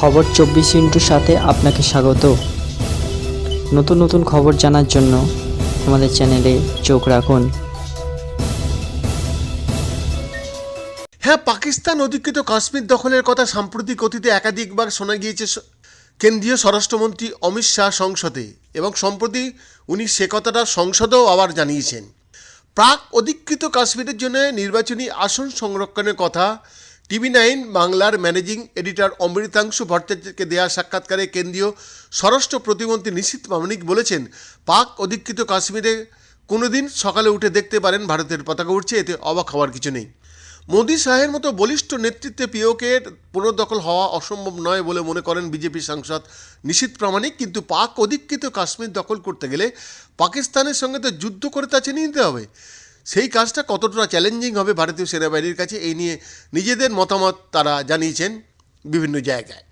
খবর চব্বিশ ইন্টুর সাথে আপনাকে স্বাগত। নতুন নতুন খবর জানার জন্য আমাদের চ্যানেলে চোখ রাখুন। হ্যাঁ পাকিস্তান অধিকৃত কাশ্মীর দখলের কথা সাম্প্রতিক অতীতে একাধিকবার শোনা গিয়েছে কেন্দ্রীয় স্বরাষ্ট্রমন্ত্রী অমিত শাহ সংসদে এবং সম্প্রতি উনি সে কথাটা সংসদেও আবার জানিয়েছেন। প্রাক অধিকৃত কাশ্মীরের জন্য নির্বাচনী আসন সংরক্ষণের কথা টিভি নাইন বাংলার ম্যানেজিং এডিটর অমৃতাংশু ভট্টাচার্যকে দেওয়া সাক্ষাৎকারে কেন্দ্রীয় স্বরাষ্ট্র প্রতিমন্ত্রী নিশীত মামনিক বলেছেন, পাক অধিকৃত কাশ্মীরে কোনোদিন সকালে উঠে দেখতে পারেন ভারতের পতাকা উঠছে এতে অবাক হওয়ার কিছু নেই। মোদী শাহের মতো বলিষ্ঠ নেতৃত্বে পিওকের পুনর্দখল হওয়া অসম্ভব নয় বলে মনে করেন বিজেপি সাংসদ নিশীত প্রামাণিক, কিন্তু পাক অধিকৃত কাশ্মীর দখল করতে গেলে পাকিস্তানের সঙ্গে তো যুদ্ধ করে তা চিনিয়ে নিতে হবে। সেই কাজটা কতটা চ্যালেঞ্জিং হবে ভারতীয় সেনাবাহিনীর কাছে, এই নিয়ে নিজেদের মতামত তারা জানিয়েছেন বিভিন্ন জায়গায়।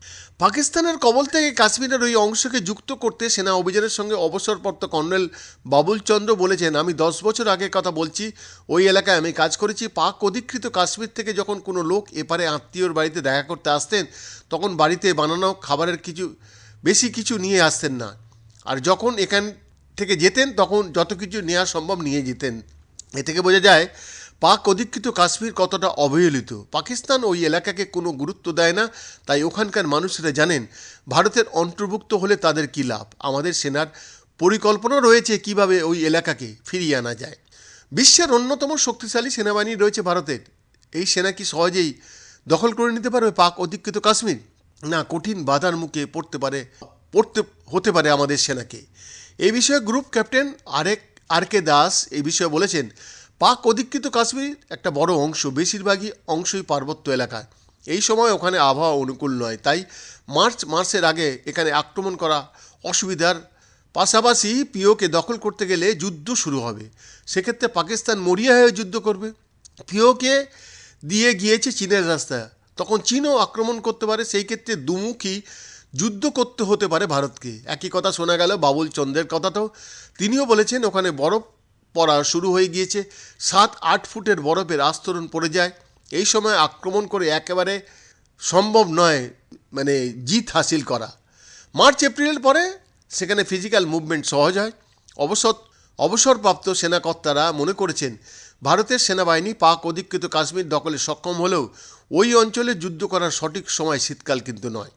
পাকিস্তানের কবল থেকে কাশ্মীরের ওই অংশকে যুক্ত করতে সেনা অভিযানের সঙ্গে অবসরপ্রাপ্ত কর্নেল বাবুল চন্দ্র বলেছেন, আমি দশ বছর আগে কথা বলছি, ওই এলাকায় আমি কাজ করেছি। পাক অধিকৃত কাশ্মীর থেকে যখন কোনো লোক এপারে আত্মীয়র বাড়িতে দেখা করতে আসতেন, তখন বাড়িতে বানানো খাবারের কিছু, বেশি কিছু নিয়ে আসতেন না। আর যখন এখান থেকে যেতেন, তখন যত কিছু নেওয়া সম্ভব নিয়ে যেতেন। এ থেকে বোঝা যায়, পাক অধিকৃত কাশ্মীর কতটা অবহেলিত। পাকিস্তান ওই এলাকাকে কোনো গুরুত্ব দেয় না, তাই ওখানকার মানুষরা জানেন, ভারতের অন্তর্ভুক্ত হলে তাদের কী লাভ? আমাদের সেনার পরিকল্পনা রয়েছে কীভাবে ওই এলাকাকে ফিরিয়ে আনা যায়। বিশ্বের অন্যতম শক্তিশালী সেনাবাহিনী রয়েছে ভারতের। এই সেনা কি সহজেই দখল করে নিতে পারবে পাক অধিকৃত কাশ্মীর? না, কঠিন বাধার মুখে পড়তে পারে, পড়তে, হতে পারে আমাদের সেনাকে। এই বিষয়ে গ্রুপ ক্যাপ্টেন আরেক আর কে দাস এই বিষয়ে বলেছেন, পাক অধিকৃত কাশ্মীর একটা বড় অংশ বেশিরভাগই অংশই পার্বত্য এলাকা এই সময় ওখানে আবহাওয়া অনুকূল নয়, তাই মার্চ মাসের আগে এখানে আক্রমণ করা অসুবিধার পাশাপাশি পিওকে দখল করতে গেলে যুদ্ধ শুরু হবে। সেক্ষেত্রে পাকিস্তান মরিয়া হয়ে যুদ্ধ করবে। পিওকে দিয়ে গিয়েছে চীনের রাস্তা। তখন চীনও আক্রমণ করতে পারে, সেই ক্ষেত্রে দুমুখী যুদ্ধ করতে হতে পারে ভারতকে। একই কথা শোনা গেল বাবুল চন্দ্রের কথাটাও তিনিও বলেছেন, ওখানে বরফ পড়া শুরু হয়ে গিয়েছে। সাত আট ফুটের বরফের আস্তরণ পড়ে যায়। এই সময় আক্রমণ করে একেবারে সম্ভব নয় মানে জিত হাসিল করা। মার্চ, এপ্রিলের পরে সেখানে ফিজিক্যাল মুভমেন্ট সহজ হয়। অবসর অবসরপ্রাপ্ত সেনাকর্তারা মনে করেছেন, ভারতের সেনাবাহিনী পাক অধিকৃত কাশ্মীর দখলে সক্ষম হলেও ওই অঞ্চলে যুদ্ধ করার সঠিক সময় শীতকাল কিন্তু নয়।